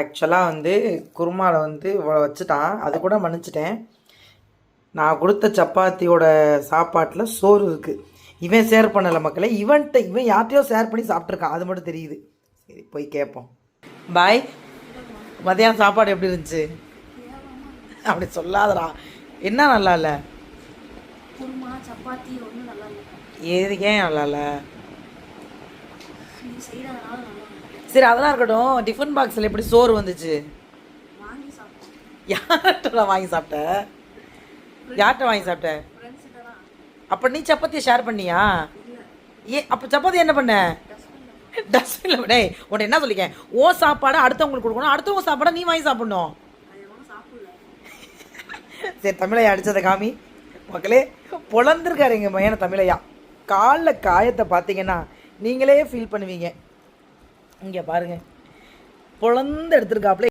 ஆக்சுவலாக வந்து குருமாவில் வந்து இவ்வளோ வச்சுட்டான். அது கூட மன்னிச்சிட்டேன். நான் கொடுத்த சப்பாத்தியோட சாப்பாட்டில் சோறு இருக்குது இவன் ஷேர் பண்ணலை மக்களே. இவன்கிட்ட இவன் யார்கிட்டயோ ஷேர் பண்ணி சாப்பிட்ருக்கான் அது மட்டும் தெரியுது. சரி போய் கேட்போம் பாய் மதியானம் சாப்பாடு எப்படி இருந்துச்சு? அப்படி சொல்லாதடா. என்ன நல்லா இல்லை? ஏது ஏன் நல்லா இல்லை நீ செய்கிறதுனால நல்லா இல்லை சரி அதெல்லாம் இருக்கட்டும். டிஃபன் பாக்ஸில் எப்படி சோறு வந்துச்சு? யார்கிட்ட வாங்கி சாப்பிட்ட? யார்கிட்ட வாங்கி சாப்பிட்ட? அப்போ நீ சப்பாத்தியை ஷேர் பண்ணியா? ஏ அப்போ சப்பாத்தி என்ன பண்ண? டஸ்ட்பினில் டேய் உன்னை என்ன சொல்லிக்கேன் ஓ சாப்பாடை அடுத்தவங்களுக்கு கொடுக்கணும். அடுத்தவங்க சாப்பாடை நீ வாங்கி சாப்பிடணும். சரி தமிழையா அடிச்சதை காமி. மக்களே பொழந்திருக்காரு எங்கள் பையனை தமிழையா. காலில் காயத்தை பார்த்தீங்கன்னா நீங்களே ஃபீல் பண்ணுவீங்க. இங்கே பாருங்க. பொழந்து எடுத்திருக்காப்புல.